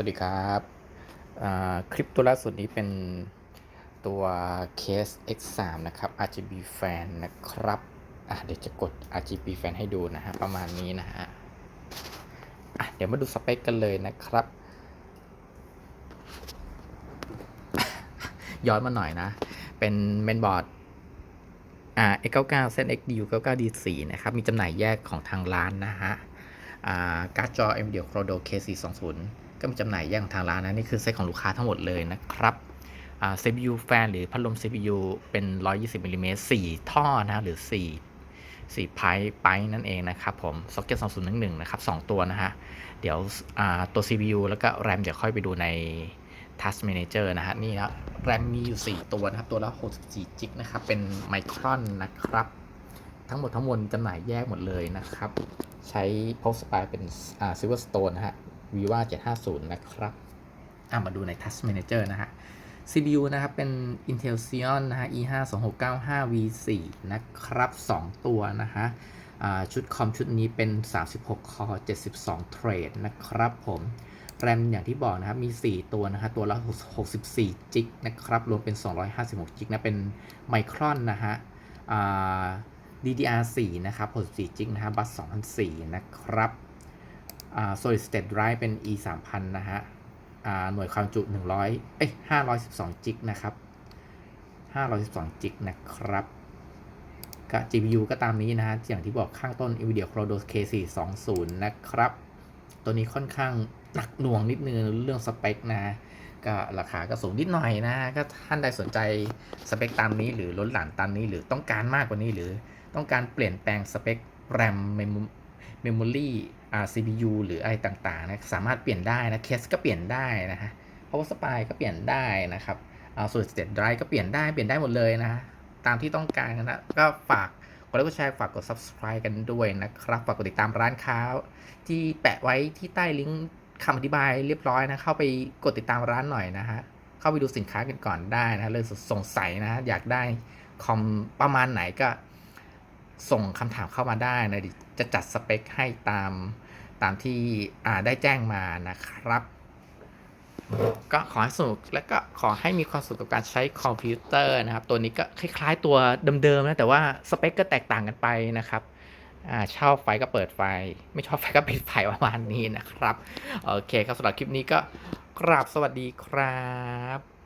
สวัสดีครับคลิปตัวล่าสุดนี้เป็นตัว Case X3 นะครับ RGB fan นะครับเดี๋ยวจะกด RGB fan ให้ดูนะฮะ ประมาณนี้นะฮะะเดี๋ยวมาดูสเปคกันเลยนะครับ ย้อนมาหน่อยนะ เป็นเมนบอร์ด X99 เส้น XDU 99D4 นะครับ มีจำหน่ายแยกของทางร้านนะฮะอ่าการ์ดจอ NVIDIA Credo K420 ก็มีจำหน่ายแยกของทางร้านนะนี่คือเซตของลูกค้าทั้งหมดเลยนะครับ CPU fan หรือพัดลม CPU เป็น 120มิลลิเมตร4ท่อนะหรือ 4 4ไพ์ไปนั่นเองนะครับผม Socket 2011 นะครับ 2 ตัวนะฮะ เดี๋ยวตัว CPU แล้วก็ RAM เดี๋ยวค่อยไปดูใน Task Manager นะฮะ นี่นะ RAM มีอยู่ 4 ตัวนะครับ ตัวละ64จิกนะครับ เป็นไมครอนนะครับ ทั้งหมดทั้งมวลจำหน่ายแยกหมดเลยนะครับ ใช้ Post Spy เป็นอ่า Silverstone นะฮะ Viva 750 นะครับอะมาดูใน Task Manager นะฮะ CPU นะครับ เป็น Intel Xeon นะฮะ E5 2695 V4 นะครับ 2 ตัวนะฮะอ่าชุดคอมชุดนี้เป็น 36 Core 72 Thread นะครับผมแรมอย่างที่บอกนะครับ มี 4 ตัวนะฮะ ตัวละ 64 จิกนะครับ รวมเป็น 256 จิกนะ เป็นไมครอนนะฮะอ่า DDR4 นะครับ64จิกนะฮะ บัส2004 นะครับ solid state drive เป็น E 3000นะฮะหน่วยความจุ 100 เอ้ย512 จิกนะครับ 512 จิกนะครับก็ GPU ก็ตามนี้นะฮะ อย่างที่บอกข้างต้น NVIDIA Credo K420 นะครับ ตัวนี้ค่อนข้างหนักหน่วงนิดนึงเรื่องสเปคนะก็ราคาก็สูงนิดหน่อยนะก็ท่านใดสนใจสเปคตามนี้หรือล้นหลานตามนี้หรือต้องการมากกว่านี้หรือต้องการเปลี่ยนแปลงสเปค RAM Memory อ่า CPU หรืออะไรต่างๆนะสามารถเปลี่ยนได้นะเคสก็เปลี่ยนได้นะฮะ Power Supply ก็เปลี่ยนได้นะครับอ่า Solid State Drive ก็เปลี่ยนได้เปลี่ยนได้หมดเลยนะตามที่ต้องการนะก็ฝากกดไลค์กดแชร์ฝากกด subscribe กันด้วยนะครับ ฝากกดติดตามร้านค้า ที่แปะไว้ที่ใต้ลิงก์คำอธิบายเรียบร้อยนะ เข้าไปกดติดตามร้านหน่อยนะฮะ เข้าไปดูสินค้ากันก่อนได้นะเรื่องสงสัยนะ อยากได้คอมประมาณไหนก็ ส่งคำถามเข้ามาได้นะดิจะจัดสเปคให้ตามตามที่ได้แจ้งมานะครับ ก็ขอให้สนุกและก็ขอให้มีความสุขกับการใช้คอมพิวเตอร์นะครับ ตัวนี้ก็คล้ายๆตัวเดิมๆนะแต่ว่าสเปคก็แตกต่างกันไปนะครับอ่าชอบไฟก็เปิดไฟ ไม่ชอบไฟก็ปิดไฟประมาณนี้นะครับ โอเคครับสำหรับคลิปนี้ก็กราบสวัสดีครับ